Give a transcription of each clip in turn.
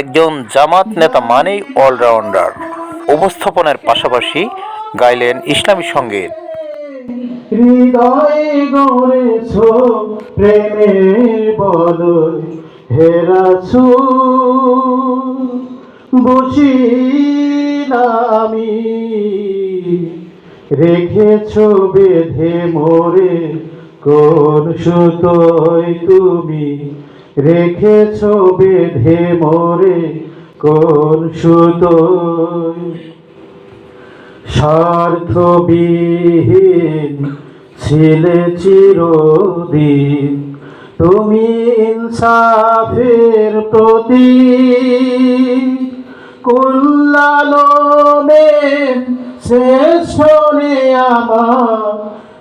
একজন জামাত নেতা মানেই অলরাউন্ডার। উপস্থাপনের পাশাপাশি গাইলেন ইসলামী সংগীত। হৃদয়ে বুঝি আমি। রেখেছ বেঁধে মোরে কোন সুতোয় তুমি রেখেছ বেঁধে মোরে কোন সুতোয়? স্বার্থবিহীন ছিলে চিরদিন, তুমি ইনসাফের প্রতি কুল্লালমে রে আমার,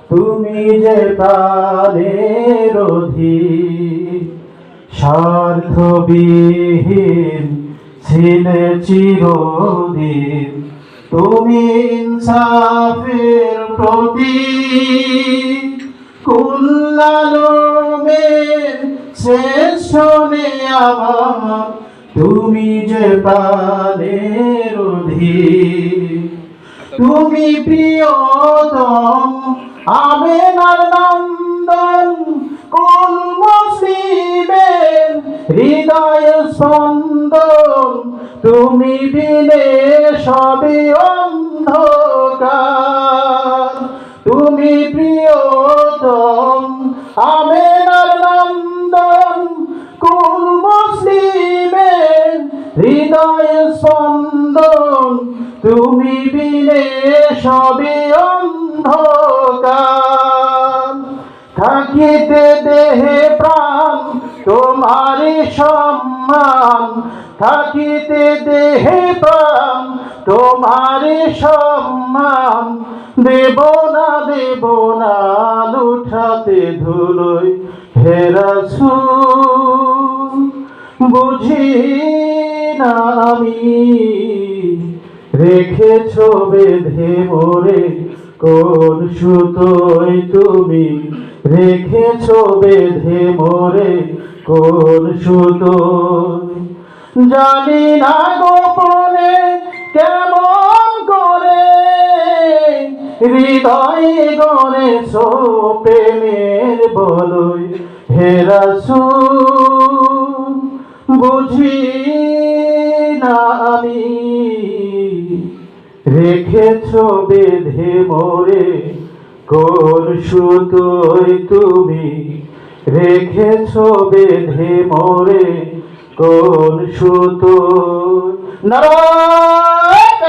তুমি যে তারের অধীন। স্বার্থবিহীন ছিলে চিরদিন। তুমি ইনসাফের প্রতি কুল্লালমের শেষ আমার। তুমি যে প্রাণের অধীন। তুমি প্রিয়তম আমেনার নন্দন। কোন মুসিবের হৃদয় স্পন্দন, তুমি বিলে সবে অন্ধকার। তুমি প্রিয়তম, আমেনার নন্দন কোন মুসলিমের হৃদয় স্পন্দন, তুমি বিলে সবে অন্ধকার। থাকিতে দেহে প্রাণ তোমারি সম্মান থাকিতে দেহে প্রাণ তোমারি সম্মান দেব না দেব না, লুঠাতে ধুলোই হেরাছু বুঝি না আমি রেখেছ বেঁধে মোরে কোন সুতোয় তুমি রেখেছ বেঁধে মোরে? কোন সুতো জানি না গোপনে কেমন করে হৃদয় গড়ে প্রেমের বলই হেরাসু বুঝি না আমি রেখেছ বেঁধে মোরে কোন সুতোয় তুমি? রেখেছ বেঁধে মোরে কোন সুতো নারায়ণ